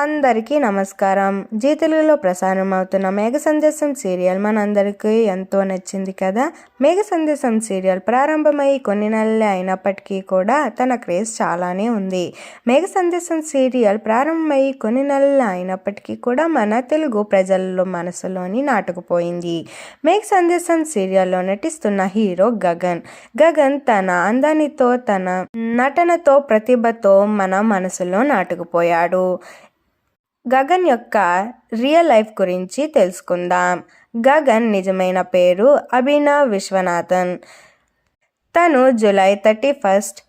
అందరికీ నమస్కారం. జీ తెలుగులో ప్రసారం అవుతున్న మేఘ సందేశం సీరియల్ మనందరికీ ఎంతో నచ్చింది కదా? మేఘ సందేశం సీరియల్ ప్రారంభమై కొన్ని నెలలే అయినప్పటికీ కూడా తన క్రేజ్ చాలానే ఉంది. మేఘ సందేశం సీరియల్ ప్రారంభమై కొన్ని నెలలు అయినప్పటికీ కూడా మన తెలుగు ప్రజల్లో మనసులోని నాటుకుపోయింది. మేఘ సందేశం సీరియల్లో నటిస్తున్న హీరో గగన్. గగన్ తన అందానితో తన నటనతో ప్రతిభతో మన మనసులో నాటుకుపోయాడు. గగన్ యొక్క రియల్ లైఫ్ గురించి తెలుసుకుందాం. గగన్ నిజమైన పేరు అభినవ్ విశ్వనాథన్. తను జూలై థర్టీ ఫస్ట్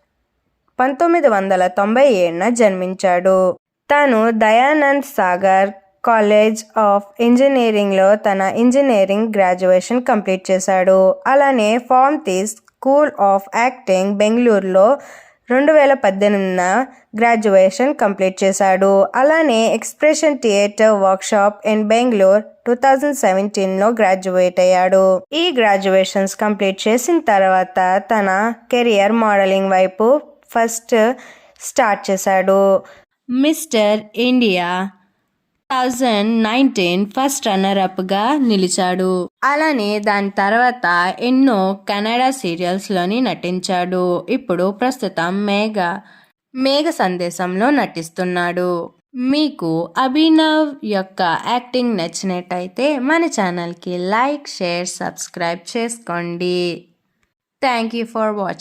పంతొమ్మిది వందల తొంభై ఏడున జన్మించాడు. తను దయానంద్ సాగర్ కాలేజ్ ఆఫ్ ఇంజనీరింగ్లో తన ఇంజనీరింగ్ గ్రాడ్యుయేషన్ కంప్లీట్ చేశాడు. అలానే ఫార్మ్ తీస్ స్కూల్ ఆఫ్ యాక్టింగ్ బెంగళూరులో రెండు వేల పద్దెనిమిదిన గ్రాడ్యుయేషన్ కంప్లీట్ చేశాడు. అలానే expression theatre workshop in Bengaluru two thousand సెవెంటీన్లో గ్రాడ్యుయేట్ అయ్యాడు. ఈ గ్రాడ్యుయేషన్స్ కంప్లీట్ చేసిన తర్వాత తన కెరియర్ మోడలింగ్ వైపు ఫస్ట్ స్టార్ట్ చేశాడు. Mister India thousand nineteen first runner అప్గా నిలిచాడు. అలానే దాని తర్వాత ఎన్నో కన్నడ సీరియల్స్లోని నటించాడు. ఇప్పుడు ప్రస్తుతం మేఘ మేఘ సందేశంలో నటిస్తున్నాడు. మీకు అభినవ్ యొక్క యాక్టింగ్ నచ్చినట్టయితే మన ఛానల్కి లైక్ షేర్ సబ్స్క్రైబ్ చేసుకోండి. Thank you for watching